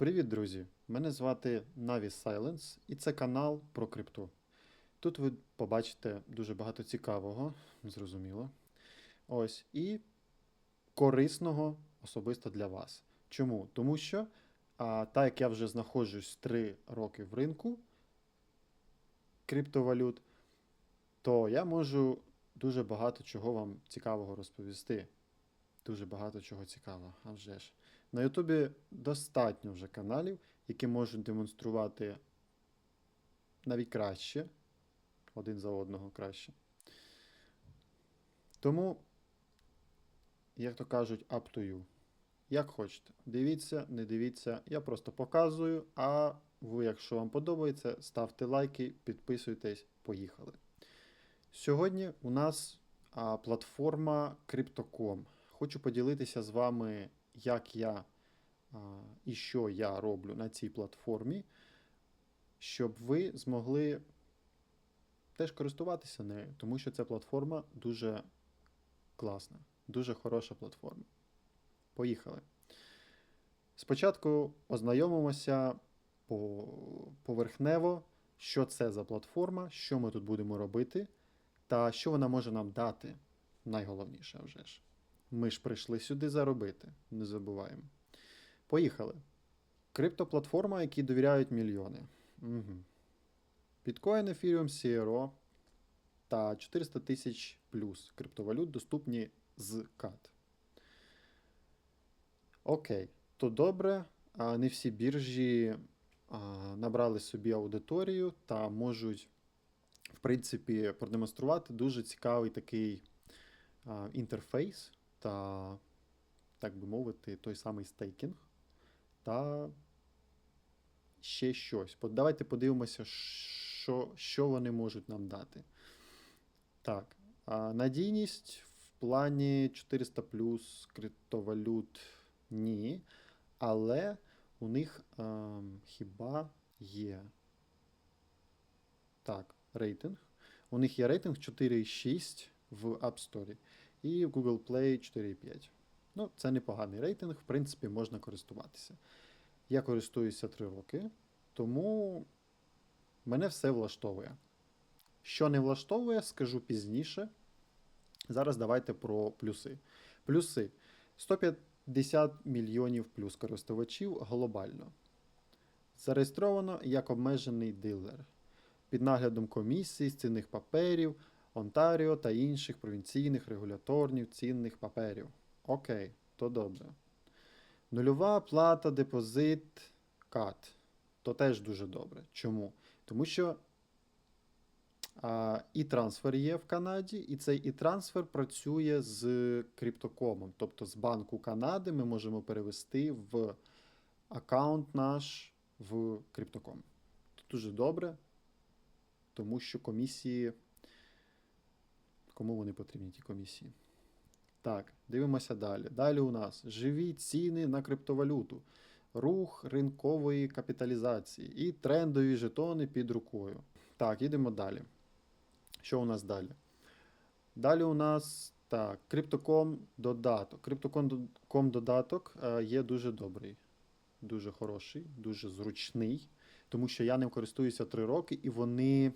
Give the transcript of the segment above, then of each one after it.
Привіт, друзі! Мене звати Navi Silence і це канал про крипту. Тут ви побачите дуже багато цікавого, зрозуміло. Ось, і корисного особисто для вас. Чому? Тому що, а, так як я вже знаходжусь 3 роки в ринку криптовалют, то я можу дуже багато чого вам цікавого розповісти. Дуже багато чого цікавого, а вже ж. На Ютубі достатньо вже каналів, які можуть демонструвати навіть краще, один за одного краще. Тому, як то кажуть, up to you. Як хочете. Дивіться, не дивіться, я просто показую, а ви, якщо вам подобається, ставте лайки, підписуйтесь, поїхали. Сьогодні у нас а, платформа Crypto.com. Хочу поділитися з вами, як я і що я роблю на цій платформі, щоб ви змогли теж користуватися нею, тому що ця платформа дуже класна, дуже хороша платформа. Поїхали. Спочатку ознайомимося поверхнево, що це за платформа, що ми тут будемо робити, та що вона може нам дати. Найголовніше вже ж. Ми ж прийшли сюди заробити, не забуваємо. Поїхали. Криптоплатформа, якій довіряють мільйони. Угу. Біткоін, Ethereum, CRO та 400 тисяч плюс криптовалют доступні з CAT. Окей, то добре. Не всі біржі набрали собі аудиторію та можуть, в принципі, продемонструвати дуже цікавий такий інтерфейс та, так би мовити, той самий стейкінг та ще щось. Давайте подивимося, що, що вони можуть нам дати. Так, надійність в плані 400 плюс криптовалют ні. Але у них а, хіба є. Так, рейтинг. У них є рейтинг 4,6 в App Store і в Google Play 4,5. Ну, це непоганий рейтинг, в принципі, можна користуватися. Я користуюся 3 роки, тому мене все влаштовує. Що не влаштовує, скажу пізніше. Зараз давайте про плюси. Плюси 150 мільйонів плюс користувачів глобально. Зареєстровано як обмежений дилер під наглядом комісії з цінних паперів, Онтаріо та інших провінційних регуляторів цінних паперів. Окей, то добре. Нульова плата, депозит, кат. То теж дуже добре. Чому? Тому що а, і трансфер є в Канаді, і цей і трансфер працює з криптокомом. Тобто з Банку Канади ми можемо перевести в аккаунт наш в криптоком. Це дуже добре, тому що комісії. Кому вони потрібні, ті комісії? Так, дивимося далі. Далі у нас живі ціни на криптовалюту, рух ринкової капіталізації і трендові жетони під рукою. Так, їдемо далі. Що у нас далі? Далі у нас так, Crypto.com додаток. Crypto.com додаток е, є дуже добрий, дуже хороший, дуже зручний, тому що я ним користуюся 3 роки, і вони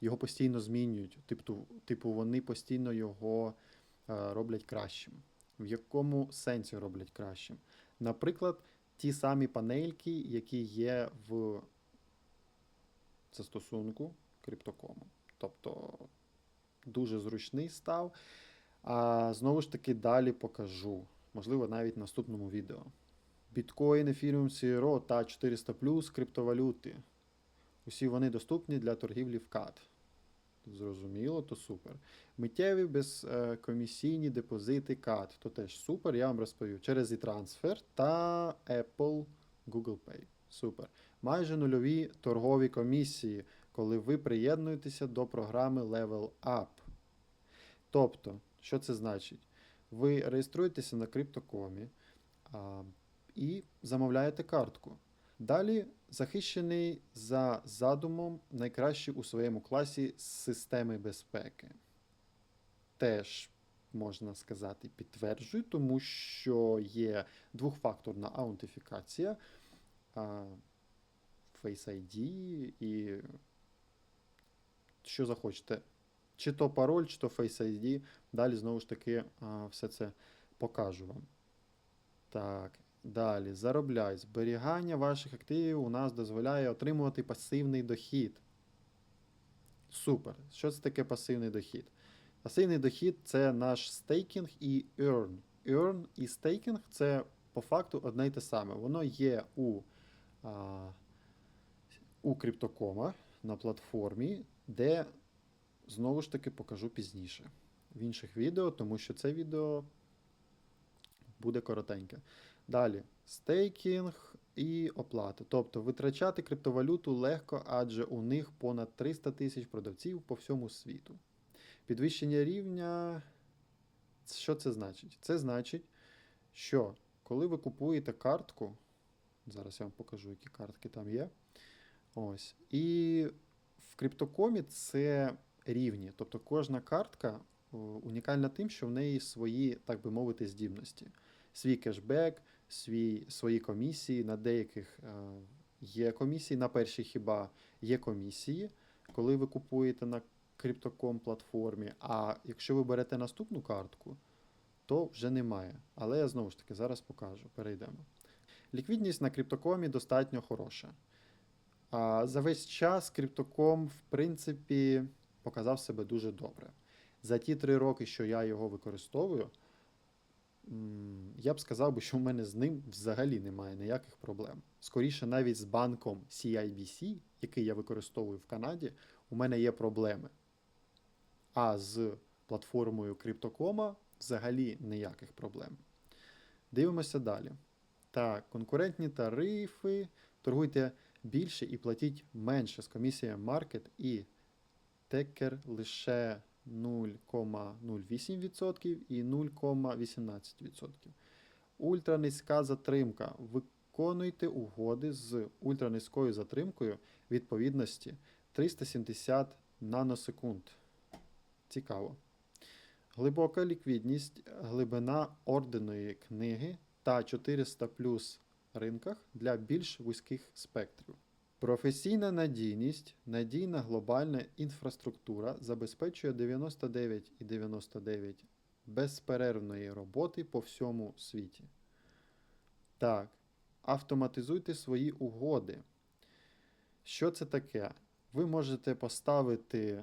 його постійно змінюють. Типу, типу вони постійно його е, роблять кращим. В якому сенсі роблять кращим? Наприклад, ті самі панельки, які є в застосунку Crypto.com. Тобто дуже зручний став. А знову ж таки, далі покажу. Можливо, навіть в наступному відео. Біткоін, Ethereum, CRO та 400 криптовалюти. Усі вони доступні для торгівлі в CAD. Зрозуміло, то супер. Миттєві безкомісійні депозити CAD. То теж супер, я вам розповів. Через e-transfer та Apple Google Pay. Супер. Майже нульові торгові комісії, коли ви приєднуєтеся до програми Level Up. Тобто, що це значить? Ви реєструєтеся на криптокомі а, і замовляєте картку. Далі захищений за задумом найкращий у своєму класі системи безпеки. Теж, можна сказати, підтверджую, тому що є двохфакторна аутентифікація. Face ID і що захочете. Чи то пароль, чи то Face ID. Далі знову ж таки все це покажу вам. Так, далі. Заробляй. Зберігання ваших активів у нас дозволяє отримувати пасивний дохід. Супер. Що це таке пасивний дохід? Пасивний дохід це наш стейкінг і earn. Earn і стейкінг це по факту одне й те саме. Воно є у, а, у Криптокома на платформі, де знову ж таки покажу пізніше в інших відео, тому що це відео буде коротеньке. Далі, стейкінг і оплата. Тобто витрачати криптовалюту легко, адже у них понад 300 тисяч продавців по всьому світу. Підвищення рівня. Що це значить? Це значить, що коли ви купуєте картку, зараз я вам покажу, які картки там є. Ось. І в криптокомі це рівні. Тобто кожна картка унікальна тим, що в неї свої, так би мовити, здібності. Свій кешбек, свій, свої комісії. На деяких е, є комісії, на першій хіба є комісії, коли ви купуєте на Crypto.com платформі. А якщо ви берете наступну картку, то вже немає. Але я знову ж таки зараз покажу. Перейдемо. Ліквідність на Crypto.com достатньо хороша. А за весь час Crypto.com, в принципі, показав себе дуже добре. За ті три роки, що я його використовую, я б сказав би, що в мене з ним взагалі немає ніяких проблем. Скоріше, навіть з банком CIBC, який я використовую в Канаді, у мене є проблеми. А з платформою Crypto.com взагалі ніяких проблем. Дивимося далі. Так, конкурентні тарифи. Торгуйте більше і платіть менше з комісією Market і Текер лише 0,08% і 0,18%. Ультранизька затримка. Виконуйте угоди з ультранизькою затримкою відповідності 370 наносекунд. Цікаво. Глибока ліквідність, глибина орденої книги та 400 плюс ринках для більш вузьких спектрів. Професійна надійність, надійна глобальна інфраструктура забезпечує 99,99 безперервної роботи по всьому світі. Так, автоматизуйте свої угоди. Що це таке? Ви можете поставити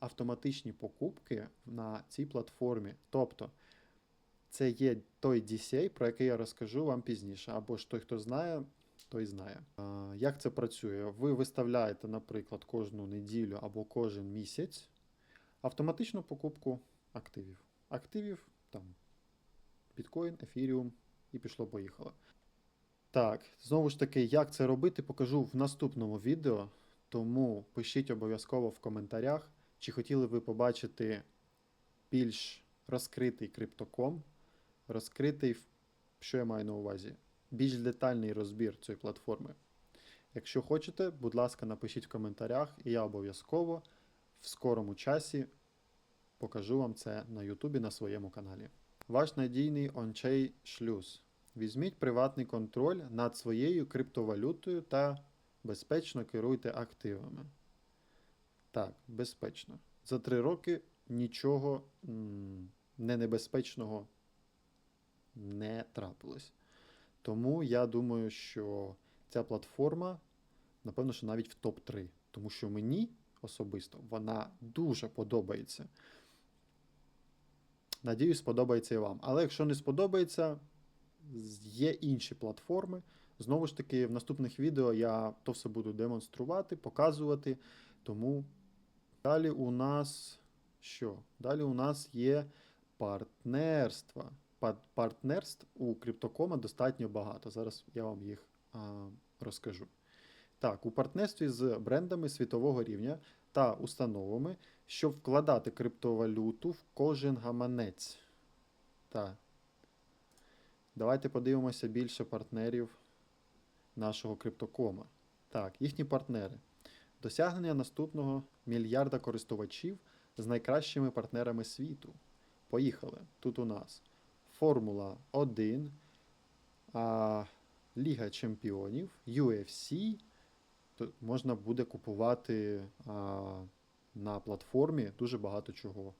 автоматичні покупки на цій платформі. Тобто, це є той DCA, про який я розкажу вам пізніше. Або ж той, хто знає, той знає. Як це працює? Ви виставляєте, наприклад, кожну неділю або кожен місяць автоматичну покупку активів. Активів там біткоін, ефіріум і пішло-поїхало. Так, знову ж таки, як це робити, покажу в наступному відео. Тому пишіть обов'язково в коментарях, чи хотіли ви побачити більш розкритий криптоком, розкритий, що я маю на увазі, більш детальний розбір цієї платформи. Якщо хочете, будь ласка, напишіть в коментарях, і я обов'язково в скорому часі покажу вам це на Ютубі на своєму каналі. Ваш надійний ончей шлюз. Візьміть приватний контроль над своєю криптовалютою та безпечно керуйте активами. Так, безпечно. За три роки нічого м, не небезпечного не трапилось. Тому я думаю, що ця платформа, напевно, що навіть в топ-3. Тому що мені особисто вона дуже подобається. Надіюсь, сподобається і вам. Але якщо не сподобається, є інші платформи. Знову ж таки, в наступних відео я то все буду демонструвати, показувати. Тому далі у нас що? Далі у нас є партнерства. Пар- Партнерств у Криптокома достатньо багато. Зараз я вам їх а, розкажу. Так, у партнерстві з брендами світового рівня та установами, щоб вкладати криптовалюту в кожен гаманець. Так. Давайте подивимося більше партнерів нашого криптокома. Так, їхні партнери. Досягнення наступного мільярда користувачів з найкращими партнерами світу. Поїхали. Тут у нас Формула 1, Ліга Чемпіонів, UFC, то можна буде купувати а, на платформі дуже багато чого.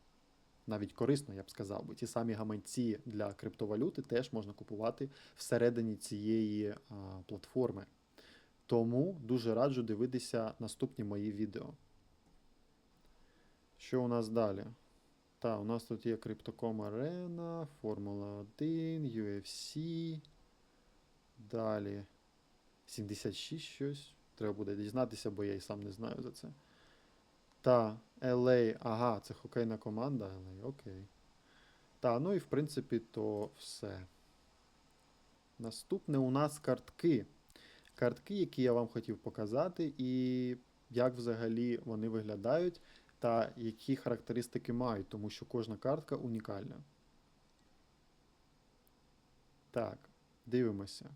Навіть корисно, я б сказав би. Ті самі гаманці для криптовалюти теж можна купувати всередині цієї а, платформи. Тому дуже раджу дивитися наступні мої відео. Що у нас далі? Та, у нас тут є Crypto.com Arena, Формула 1, UFC. Далі 76 щось. Треба буде дізнатися, бо я і сам не знаю за це. Та, LA, ага, це хокейна команда LA, окей. Та, ну і в принципі, то все. Наступне у нас картки. Картки, які я вам хотів показати, і як взагалі вони виглядають, та які характеристики мають, тому що кожна картка унікальна. Так, дивимося.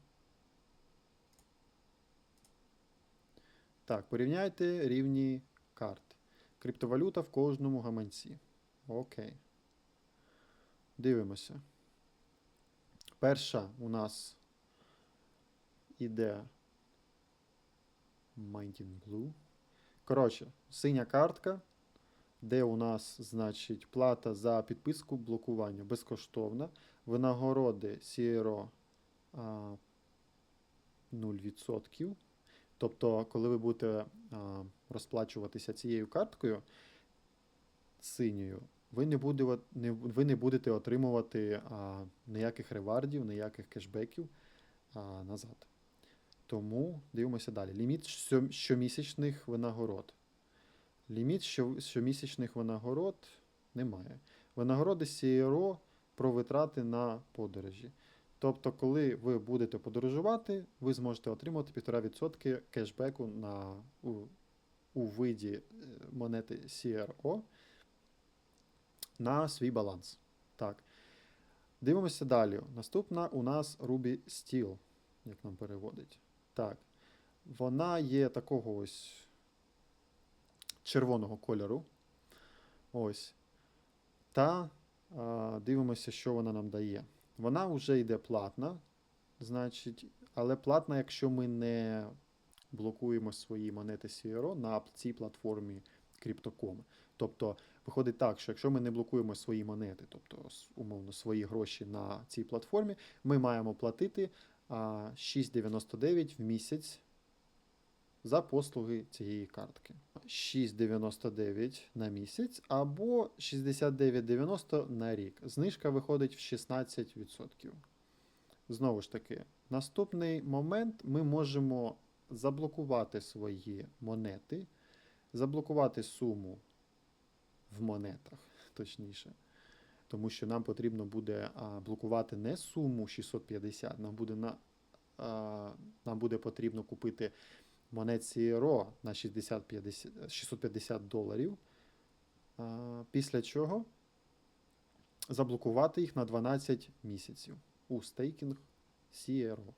Так, порівняйте рівні карт. Криптовалюта в кожному гаманці. Окей. Дивимося. Перша у нас іде Mighty Blue. Коротше, синя картка, де у нас, значить, плата за підписку блокування безкоштовна. Винагороди CRO 0%. Тобто, коли ви будете розплачуватися цією карткою синьою, ви не, буде, не, ви не будете отримувати а, ніяких ревардів, ніяких кешбеків а, назад. Тому дивимося далі. Ліміт щомісячних винагород. Ліміт щомісячних винагород немає. Винагороди CRO про витрати на подорожі. Тобто, коли ви будете подорожувати, ви зможете отримати 1,5% кешбеку на, у, у виді е, монети CRO на свій баланс. Так. Дивимося далі. Наступна у нас Ruby Steel, як нам переводить. Так. Вона є такого ось червоного кольору. Ось. Та а, дивимося, що вона нам дає. Вона вже йде платна, значить, але платна, якщо ми не блокуємо свої монети CRO на цій платформі Crypto.com. Тобто, виходить так, що якщо ми не блокуємо свої монети, тобто, умовно, свої гроші на цій платформі, ми маємо платити 6,99 в місяць за послуги цієї картки. 6,99 на місяць або 69,90 на рік. Знижка виходить в 16%. Знову ж таки, наступний момент ми можемо заблокувати свої монети, заблокувати суму в монетах, точніше. Тому що нам потрібно буде блокувати не суму 650, нам буде, на, нам буде потрібно купити монет CRO на 60, 50, 650 доларів. Після чого заблокувати їх на 12 місяців у стейкінг CRO.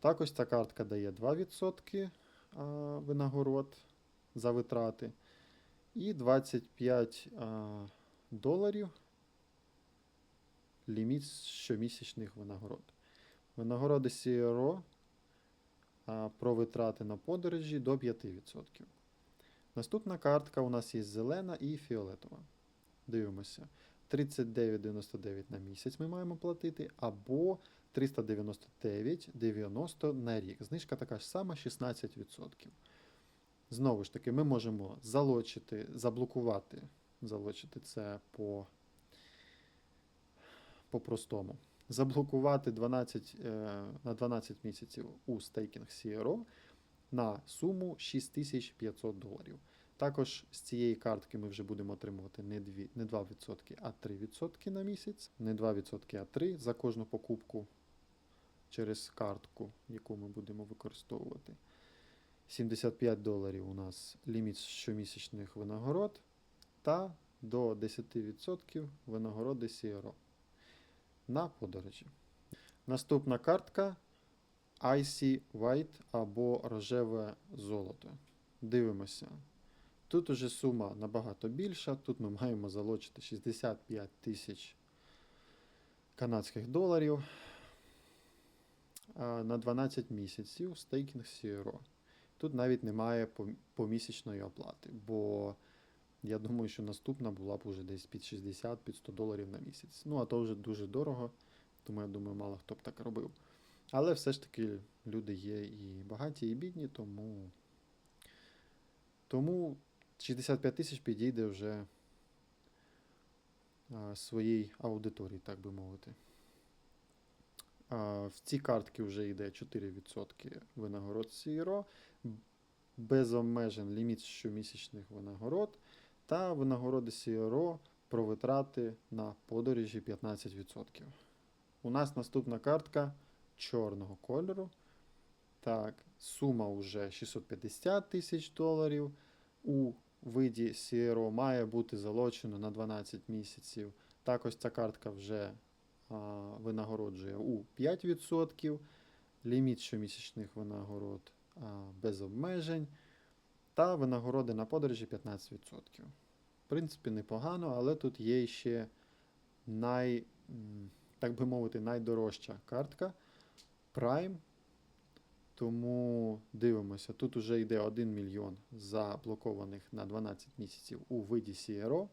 Також ця картка дає 2% винагород за витрати. І 25 доларів ліміт щомісячних винагород. Винагороди CRO про витрати на подорожі до 5%. Наступна картка у нас є зелена і фіолетова. Дивимося. 39,99 на місяць ми маємо платити, або 399,90 на рік. Знижка така ж сама 16%. Знову ж таки, ми можемо залочити, заблокувати. Залочити це по, по-простому. Заблокувати 12, е, на 12 місяців у стейкінг CRO на суму 6500 доларів. Також з цієї картки ми вже будемо отримувати не, 2, не 2%, а 3% на місяць. Не 2%, а 3% за кожну покупку через картку, яку ми будемо використовувати. 75 доларів у нас ліміт щомісячних винагород та до 10% винагороди CRO на подорожі. Наступна картка IC White або рожеве золото. Дивимося. Тут уже сума набагато більша. Тут ми маємо залочити 65 тисяч канадських доларів. на 12 місяців стейкінг CRO. Тут навіть немає пом- помісячної оплати, бо я думаю, що наступна була б уже десь під 60 під 100 доларів на місяць. Ну, а то вже дуже дорого, тому я думаю, мало хто б так робив. Але все ж таки люди є і багаті, і бідні, тому, тому 65 тисяч підійде вже а, своїй аудиторії, так би мовити. А, в ці картки вже йде 4% винагород CRO, без обмежень ліміт щомісячних винагород та винагороди CRO про витрати на подорожі 15%. У нас наступна картка чорного кольору. Так, сума вже 650 тисяч доларів. У виді CRO має бути залочено на 12 місяців. Також ця картка вже а, винагороджує у 5%. Ліміт щомісячних винагород а, без обмежень. Та винагороди на подорожі 15%. В принципі, непогано, але тут є ще най, так би мовити, найдорожча картка Prime. Тому дивимося, тут вже йде 1 мільйон заблокованих на 12 місяців у виді CRO.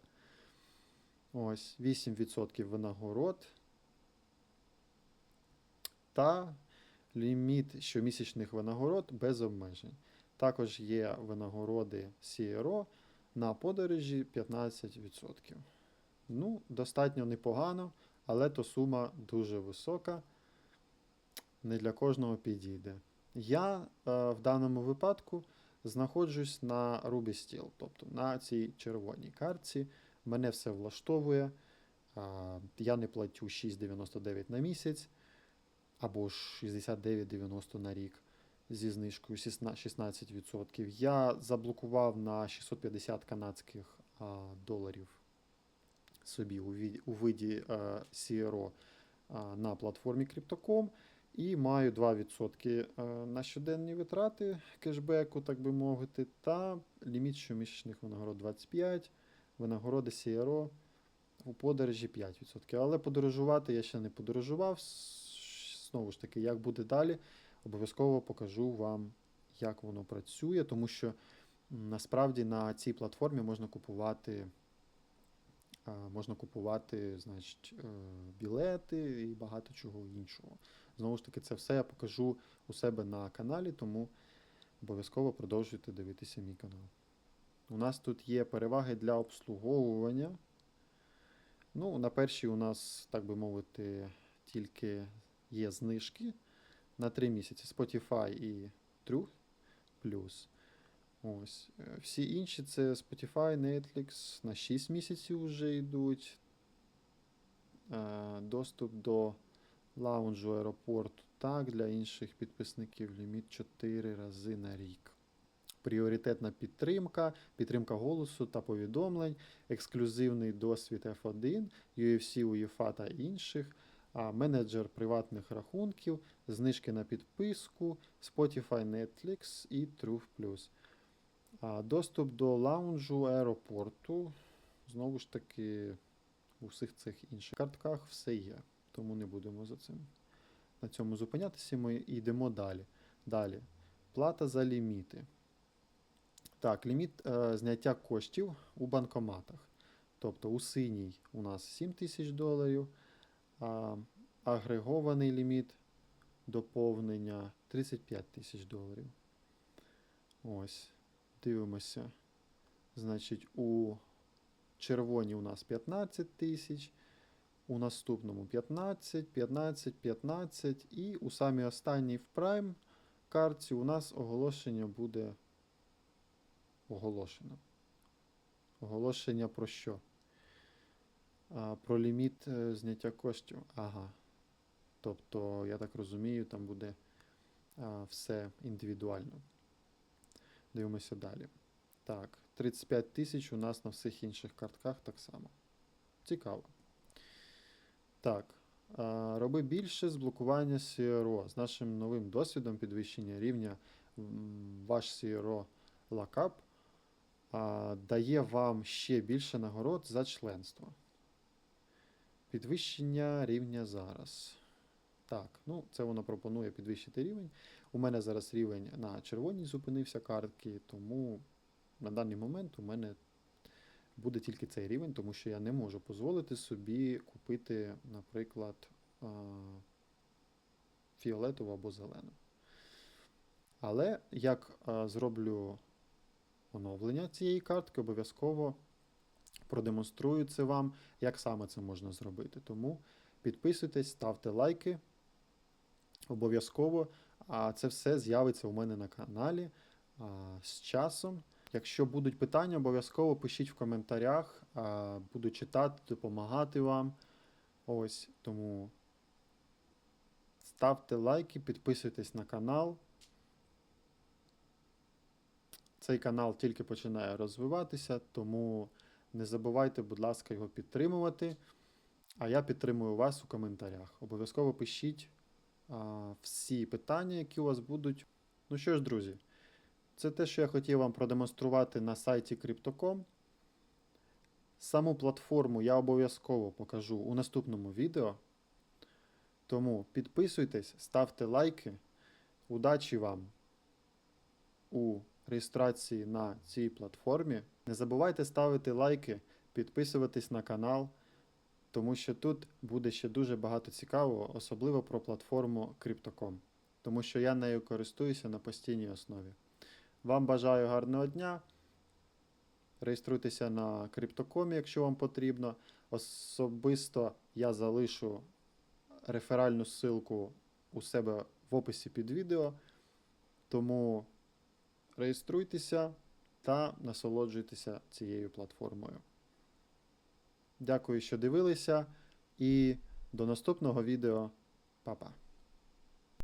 Ось 8% винагород. Та ліміт щомісячних винагород без обмежень. Також є винагороди CRO на подорожі 15%. Ну, достатньо непогано, але то сума дуже висока. Не для кожного підійде. Я е, в даному випадку знаходжусь на Ruby Steel, тобто на цій червоній картці. Мене все влаштовує. А, я не платю 6,99 на місяць або ж 69,90 на рік зі знижкою 16%. Я заблокував на 650 канадських доларів собі у, виді CRO а, на платформі Crypto.com і маю 2% а, на щоденні витрати кешбеку, так би мовити, та ліміт щомісячних винагород 25, винагороди CRO у подорожі 5%. Але подорожувати я ще не подорожував. Знову ж таки, як буде далі, обов'язково покажу вам, як воно працює, тому що насправді на цій платформі можна купувати, можна купувати значить, е, білети і багато чого іншого. Знову ж таки, це все я покажу у себе на каналі, тому обов'язково продовжуйте дивитися мій канал. У нас тут є переваги для обслуговування. Ну, на першій у нас, так би мовити, тільки є знижки на 3 місяці Spotify і Truth Plus. Ось. Е, Всі інші це Spotify, Netflix на 6 місяців вже йдуть. Е, Доступ до лаунжу аеропорту. Так, для інших підписників ліміт 4 рази на рік. Пріоритетна підтримка, підтримка голосу та повідомлень, ексклюзивний досвід F1, UFC, UEFA та інших, менеджер приватних рахунків, знижки на підписку, Spotify, Netflix і Truth. Доступ до лаунжу аеропорту. Знову ж таки, у всіх цих інших картках все є, тому не будемо за цим. На цьому зупинятися. Ми йдемо далі. Далі. Плата за ліміти. Так, ліміт е, зняття коштів у банкоматах. Тобто у синій у нас 7 тисяч доларів, а агрегований ліміт доповнення 35 тисяч доларів. Ось, дивимося. Значить, у червоній у нас 15 тисяч, у наступному 15, 15, 15, і у самій останній в Prime картці у нас оголошення буде оголошено. Оголошення про що? А, про ліміт е, зняття коштів. Ага. Тобто, я так розумію, там буде а, все індивідуально. Дивимося далі. Так, 35 тисяч у нас на всіх інших картках так само. Цікаво. Так. Роби більше з блокування CRO. З нашим новим досвідом підвищення рівня ваш CRO а, дає вам ще більше нагород за членство. Підвищення рівня зараз. Так, ну це воно пропонує підвищити рівень. У мене зараз рівень на червоній зупинився картки, тому на даний момент у мене буде тільки цей рівень, тому що я не можу дозволити собі купити, наприклад, фіолетову або зелену. Але як зроблю оновлення цієї картки, обов'язково продемонструю це вам, як саме це можна зробити. Тому підписуйтесь, ставте лайки. Обов'язково. А це все з'явиться у мене на каналі а, з часом. Якщо будуть питання, обов'язково пишіть в коментарях. А, буду читати, допомагати вам. Ось тому ставте лайки, підписуйтесь на канал. Цей канал тільки починає розвиватися, тому не забувайте, будь ласка, його підтримувати. А я підтримую вас у коментарях. Обов'язково пишіть а, всі питання, які у вас будуть. Ну що ж, друзі, це те, що я хотів вам продемонструвати на сайті Crypto.com. Саму платформу я обов'язково покажу у наступному відео. Тому підписуйтесь, ставте лайки. Удачі вам у реєстрації на цій платформі. Не забувайте ставити лайки, підписуватись на канал, тому що тут буде ще дуже багато цікавого, особливо про платформу Crypto.com, тому що я нею користуюся на постійній основі. Вам бажаю гарного дня. Реєструйтеся на Crypto.com, якщо вам потрібно. Особисто я залишу реферальну ссылку у себе в описі під відео. Тому реєструйтеся та насолоджуйтеся цією платформою. Дякую, що дивилися, і до наступного відео. Па-па!